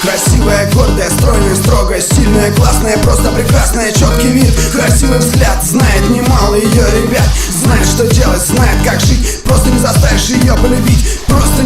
Красивая, гордая, стройная, строгая, сильная, классная, просто прекрасная, четкий вид, красивый взгляд, знает немало ее ребят, знает, что делать, знает, как жить, просто не заставишь ее полюбить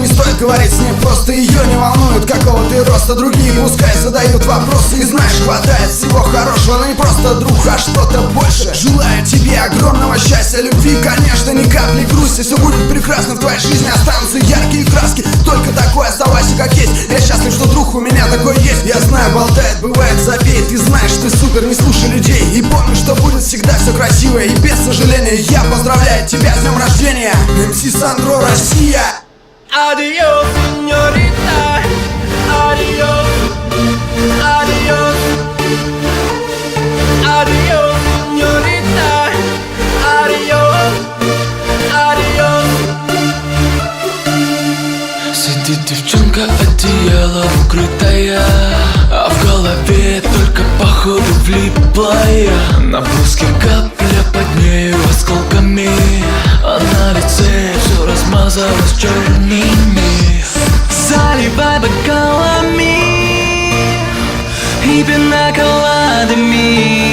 не стоит говорить с ней, просто ее не волнует Какого ты роста, другие пускай задают вопросы И знаешь, хватает всего хорошего, но не просто друг, а что-то больше. Желаю тебе огромного счастья, любви, конечно, ни капли грусти. Все будет прекрасно в твоей жизни, останутся яркие краски. Только такой оставайся как есть. Я счастлив, что друг у меня такой есть. Я знаю, болтает, бывает, забей. Ты знаешь, ты супер, не слушай людей. И помни, что будет всегда все красиво И без сожаления. Я поздравляю тебя с днем рождения. МС Сандро, Россия Adiós, señorita. Adiós. Adiós. Adiós, señorita. Adiós. Adiós. Сидит девчонка, одеяло укрытая А в голове только походу влиплая На блузке капля под нею осколками А на лице все размазалось чернильми deep in that in me.